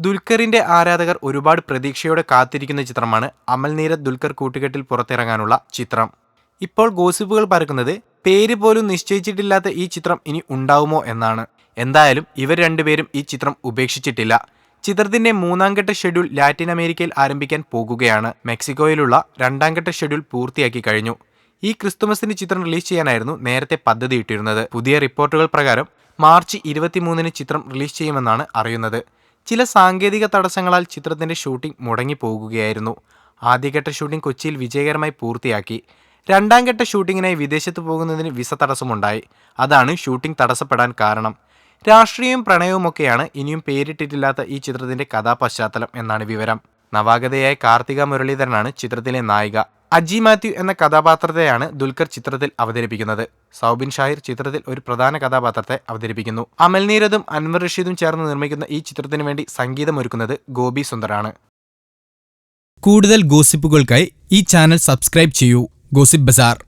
ദുൽഖറിന്റെ ആരാധകർ ഒരുപാട് പ്രതീക്ഷയോടെ കാത്തിരിക്കുന്ന ചിത്രമാണ് അമൽനീര ദുൽഖർ കൂട്ടുകെട്ടിൽ പുറത്തിറങ്ങാനുള്ള ചിത്രം. ഇപ്പോൾ ഗോസിപ്പുകൾ പരക്കുന്നത് പേര് പോലും നിശ്ചയിച്ചിട്ടില്ലാത്ത ഈ ചിത്രം ഇനി ഉണ്ടാവുമോ എന്നാണ്. എന്തായാലും ഇവർ രണ്ടുപേരും ഈ ചിത്രം ഉപേക്ഷിച്ചിട്ടില്ല. ചിത്രത്തിന്റെ മൂന്നാം ഘട്ട ഷെഡ്യൂൾ ലാറ്റിൻ അമേരിക്കയിൽ ആരംഭിക്കാൻ പോകുകയാണ്. മെക്സിക്കോയിലുള്ള രണ്ടാം ഘട്ട ഷെഡ്യൂൾ പൂർത്തിയാക്കി കഴിഞ്ഞു. ഈ ക്രിസ്തുമസിന് ചിത്രം റിലീസ് ചെയ്യാനായിരുന്നു നേരത്തെ പദ്ധതിയിട്ടിരുന്നത്. പുതിയ റിപ്പോർട്ടുകൾ പ്രകാരം മാർച്ച് ഇരുപത്തിമൂന്നിന് ചിത്രം റിലീസ് ചെയ്യുമെന്നാണ് അറിയുന്നത്. ചില സാങ്കേതിക തടസ്സങ്ങളാൽ ചിത്രത്തിന്റെ ഷൂട്ടിംഗ് മുടങ്ങിപ്പോകുകയായിരുന്നു. ആദ്യഘട്ട ഷൂട്ടിംഗ് കൊച്ചിയിൽ വിജയകരമായി പൂർത്തിയാക്കി. രണ്ടാം ഘട്ട ഷൂട്ടിങ്ങിനായി വിദേശത്ത് പോകുന്നതിന് വിസ തടസ്സമുണ്ടായി. അതാണ് ഷൂട്ടിംഗ് തടസ്സപ്പെടാൻ കാരണം. രാഷ്ട്രീയവും പ്രണയവുമൊക്കെയാണ് ഇനിയും പേരിട്ടിട്ടില്ലാത്ത ഈ ചിത്രത്തിന്റെ കഥാപശ്ചാത്തലം എന്നാണ് വിവരം. നവാഗതയായ കാർത്തിക മുരളീധരനാണ് ചിത്രത്തിലെ നായിക. അജി മാത്യു എന്ന കഥാപാത്രത്തെയാണ് ദുൽഖർ ചിത്രത്തിൽ അവതരിപ്പിക്കുന്നത്. സൗബിൻ ഷാഹിർ ചിത്രത്തിൽ ഒരു പ്രധാന കഥാപാത്രത്തെ അവതരിപ്പിക്കുന്നു. അമൽ നീരദും അൻവർ റഷീദും ചേർന്ന് നിർമ്മിക്കുന്ന ഈ ചിത്രത്തിന് വേണ്ടി സംഗീതമൊരുക്കുന്നത് ഗോപി സുന്ദറാണ്. കൂടുതൽ ഗോസിപ്പുകൾക്കായി ഈ ചാനൽ സബ്സ്ക്രൈബ് ചെയ്യൂ. ഗോസിപ്പ് ബസാർ.